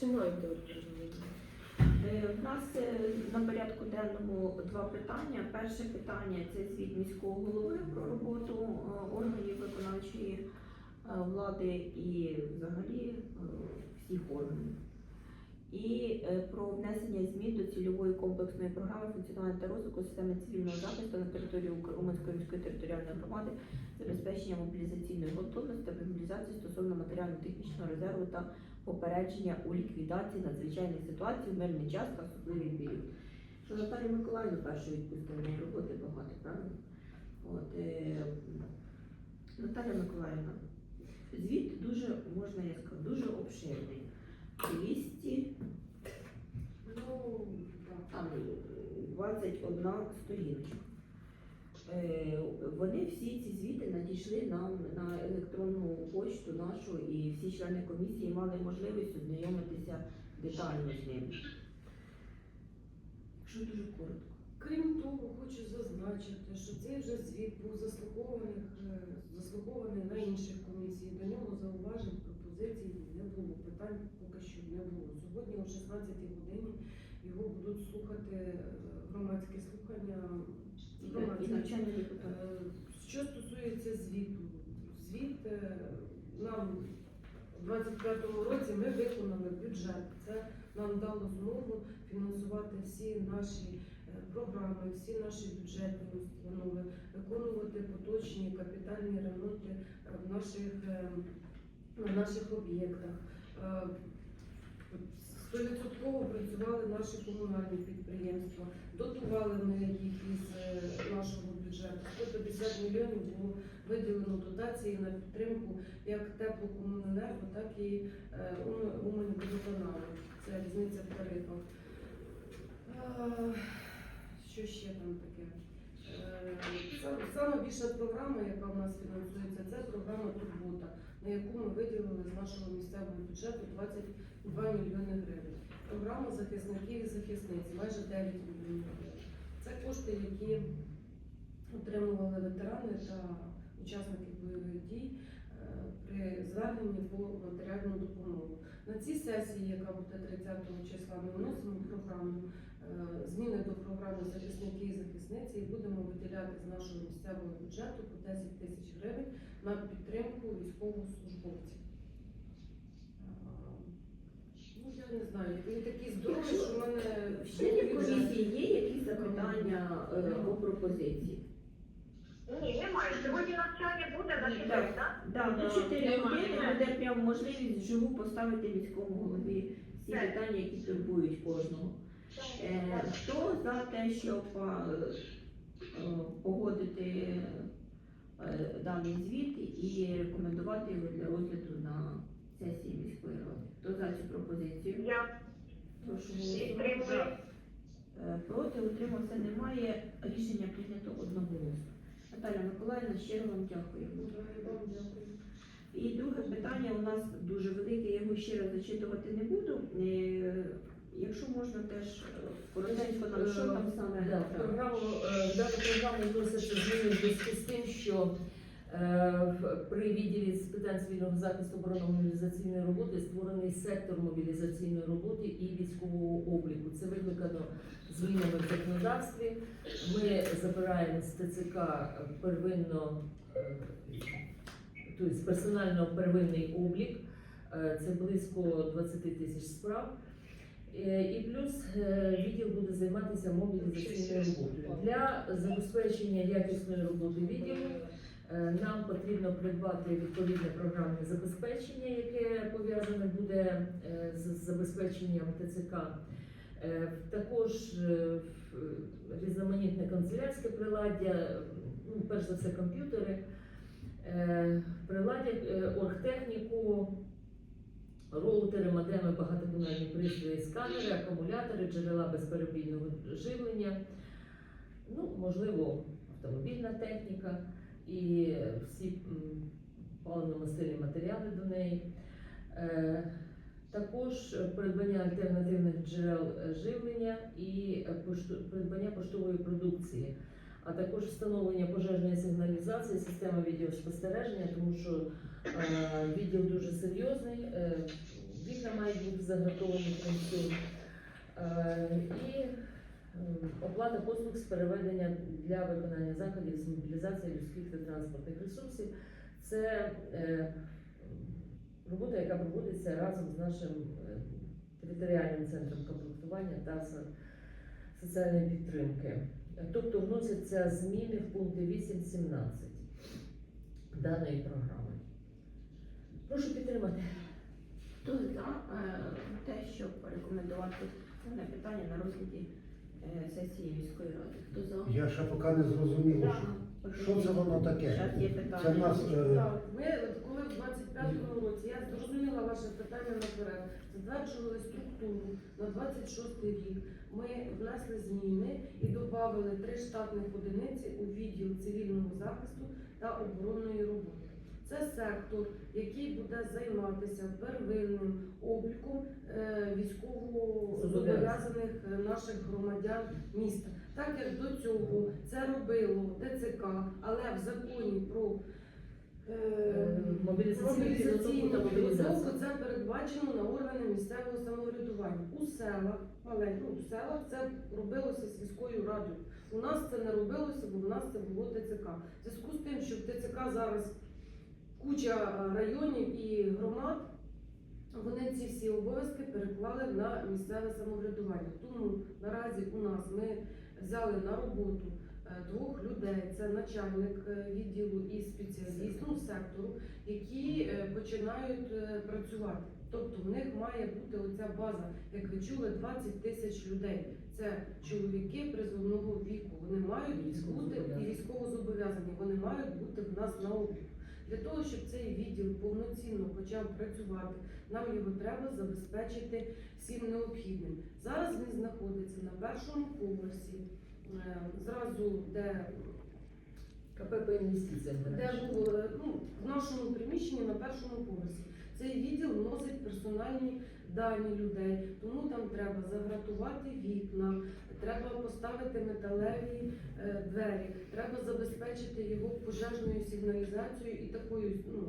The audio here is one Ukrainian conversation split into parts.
Починайте. Е, В нас е, на порядку денному два питання. Перше питання це звіт міського голови про роботу е, органів виконавчої е, влади і взагалі всіх органів. І про внесення змін до цільової комплексної програми функціонування та розвитку системи цивільного захисту на території Уманської міської територіальної громади, забезпечення мобілізаційної готовності та мобілізації стосовно матеріально-технічного резерву та попередження у ліквідації надзвичайних ситуацій в мирний час та особливий період. Що Наталія Миколаївна першу відпустили на роботи багато, правильно? От, е, Наталя Миколаївна, звіт дуже, можна я скажу, дуже обширний. 200, Ну, так. там 21 сторіночка. Е, Вони всі ці звіти надійшли нам на електронну почту нашу, і всі члени комісії мали можливість ознайомитися детально з ними. Що дуже коротко. Крім того, хочу зазначити, що цей вже звіт був заслухований, е, заслухований на інших комісій. До нього зауважень, пропозицій не було. Питань поки що не було. Сьогодні о 16 годині його будуть слухати е, громадські слухання. І навчальний депутат. Е, Що стосується звіту, звіт е, нам у 25-му році ми виконали бюджет. Це нам дало змогу фінансувати всі наші е, програми, всі наші бюджетні установи, виконувати поточні капітальні ремонти е, в наших, е, на наших об'єктах. Стовідсотково працювали наші комунальні підприємства, дотували ми їх із е, нашого бюджету. 150 мільйонів було виділено дотації на підтримку як теплокомуненерго, так і е, Ум- Це різниця в тарифах. Е, Що ще там таке? Е, сам- Сама більша програма, яка в нас фінансується, це програма Турбота, на яку ми виділили з нашого місцевого бюджету 22 мільйони гривень. Програма захисників і захисниць майже 9 мільйонів гривень. Це кошти, які отримували ветерани та учасники бойових дій е, при зверненні по матеріальну допомогу. На цій сесії, яка буде 30 числа, ми вносимо програму е, зміни до програми захисники і захисниці і будемо виділяти з нашого місцевого бюджету по 10 тисяч гривень на підтримку військовослужбовців. Е, Ну, я не знаю, він такий здоровий, що в мене В членів комісії є якісь запитання е, або пропозиції? Ні, немає. Сьогодні навчання буде на Так. так? Да, на 4 Немає. години буде прям можливість вживу поставити міському голові всі Так. питання, які турбують кожного. Е, Хто за те, щоб е, е, погодити е, даний звіт і рекомендувати його для розгляду на сесії міської ради? Хто за цю пропозицію? Я Прошу голосувати. Е, Проти утримався немає. Рішення прийнято одноголосно. Наталя Миколаївна, щиро вам дякую. І друге питання у нас дуже велике, я його ще раз зачитувати не буду. Е, Якщо можна теж е, коротенько нам, що там саме Да, програму, дану програму вносяться зміни в зв'язку з тим, що при відділі з питань цивільного захисту оборонно-мобілізаційної роботи створений сектор мобілізаційної роботи і військового обліку. Це викликано змінами в законодавстві. Ми забираємо з ТЦК первинно, е, тобто персонально первинний облік. Е, Це близько 20 тисяч справ. Е, І плюс е, відділ буде займатися мобілізаційною роботою. Для забезпечення якісної роботи відділу е, нам потрібно придбати відповідне програмне забезпечення, яке пов'язане буде е, з забезпеченням ТЦК. Е, Також е, різноманітне канцелярське приладдя, ну, перш за все комп'ютери, е, приладдя, е, оргтехніку, роутери, модеми, багатоканальні пристрої, сканери, акумулятори, джерела безперебійного живлення, ну, можливо, автомобільна техніка і всі паливно-мастильні матеріали до неї. Е, Також придбання альтернативних джерел живлення і придбання поштової продукції, а також встановлення пожежної сигналізації, системи відеоспостереження, тому що е, відділ дуже серйозний. е, Вікна мають бути загратовані функцію. Е, І е, оплата послуг з переведення для виконання заходів з мобілізації людських та транспортних ресурсів. Це е, робота, яка проводиться разом з нашим е, територіальним центром комплектування та соціальної підтримки. Тобто вносяться зміни в пункти 8.17 даної програми. Прошу підтримати. Хто за е, те, щоб порекомендувати дане питання на розгляді е, сесії міської ради? Хто за? Я ще поки не зрозумів, що, що це воно таке. Зараз є. Це в нас е, Так, ми от коли в 25-му році, я зрозуміла ваше питання наперед, затверджували структуру на 26 рік. Ми внесли зміни і додали три штатних одиниці у відділ цивільного захисту та оборонної роботи. Це сектор, який буде займатися первинним обліком е, військово-зобов'язаних е, наших громадян міста. Так як до цього це робило ТЦК, але в законі про е, Мобілізаційну підготовку це передбачено на органи місцевого самоврядування. У селах, маленько, у селах це робилося сільською радою. У нас це не робилося, бо в нас це було ТЦК. В зв'язку з тим, що в ТЦК зараз куча е, районів і громад, вони ці всі обов'язки переклали на місцеве самоврядування. Тому наразі у нас ми взяли на роботу е, двох людей, це начальник е, відділу і спеціаліст ну, сектору, які починають працювати. Тобто в них має бути оця база, як ви чули, 20 тисяч людей. Це чоловіки призовного віку. Вони мають бути і військовозобов'язані. Вони мають бути в нас на обліку. Для того, щоб цей відділ повноцінно почав працювати, нам його треба забезпечити всім необхідним. Зараз він знаходиться на першому поверсі, е, зразу де КПП інвестиція. де було е, ну, в нашому приміщенні на першому поверсі. Цей відділ вносить персональні дані людей, тому там треба загратувати вікна, треба поставити металеві е, двері, треба забезпечити його пожежною сигналізацією і такою ну,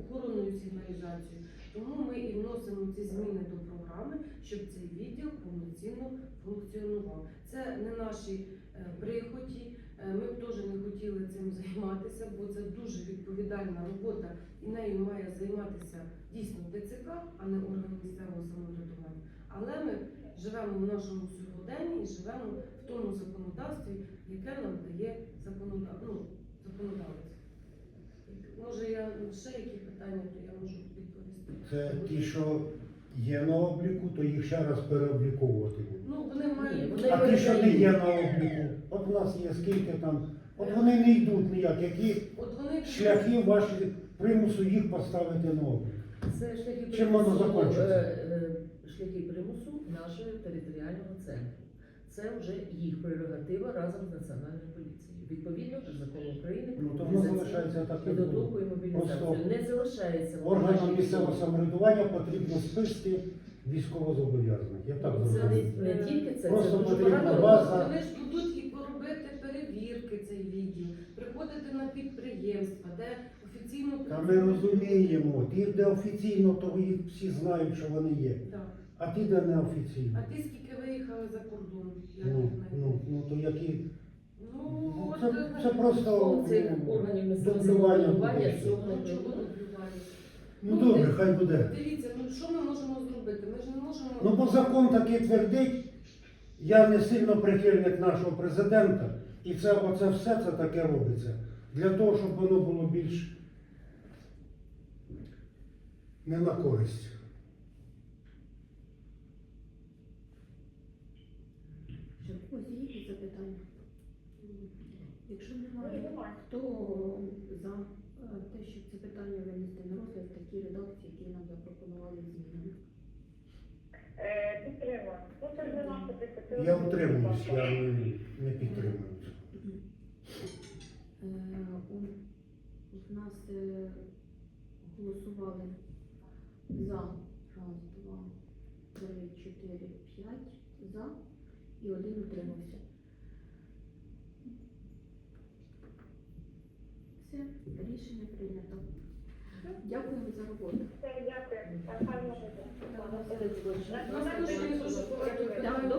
охоронною сигналізацією. Тому ми і вносимо ці зміни до програми, щоб цей відділ повноцінно функціонував. Це не наші е, прихоті. Е, Ми б теж не хотіли цим займатися, бо це дуже відповідальна робота, і нею має займатися дійсно ТЦК, а не орган місцевого самоврядування. Але ми живемо в нашому сьогоденні і живемо в тому законодавстві, яке нам дає законодав... ну, законодавець. Може, я ще які питання, то я можу. Це ті, що є на обліку, то їх ще раз переобліковувати. Ну, вони мають вони А ті, що не є на обліку, от у нас є скільки там, от вони не йдуть ніяк, які От вони шляхи ваші примусу їх поставити на облік. Це шляхи Чим воно примусу, закінчиться? е, е, шляхи примусу нашого територіального центру. Це вже їх прерогатива разом з національною поліцією. Відповідно до закону України Ну то воно залишається так, як підготовку і мобілізацію. Просто Не залишається Органам місцевого самоврядування потрібно списки військовозобов'язаних. Я так Це зрозумів. не, тільки це, Просто це дуже потрібна багато. база. Вони ж будуть і поробити перевірки цей відділ, приходити на підприємства, де офіційно Та ми розуміємо, ті, де офіційно, то їх всі знають, що вони є. Так. А ті, де неофіційно. А ти скільки виїхали за кордон? Я Ну, не знаю. ну, ну то які. Ну, Ну, це, це просто ну, органів місцевого дублювання самоврядування буде. цього не ну, дублювання? Ну добре, хай буде. Дивіться, ну що ми можемо зробити? Ми ж не можемо. Ну бо закон такий твердить. Я не сильно прихильник нашого президента, і це оце все це таке робиться. Для того, щоб воно було більш не на користь. Ще в когось є якісь запитання? Якщо Ні, немає, немає. Хто за е, те, щоб це питання винести на розгляд в такій редакції, які нам запропонували змінами? Е, Підтримую. Ну. Я утримуюсь, я не, підтримую. Е, у, нас голосували за раз, два, три, чотири, п'ять за і один утримався. Все, рішення прийнято. Дякуємо за роботу. Дякую.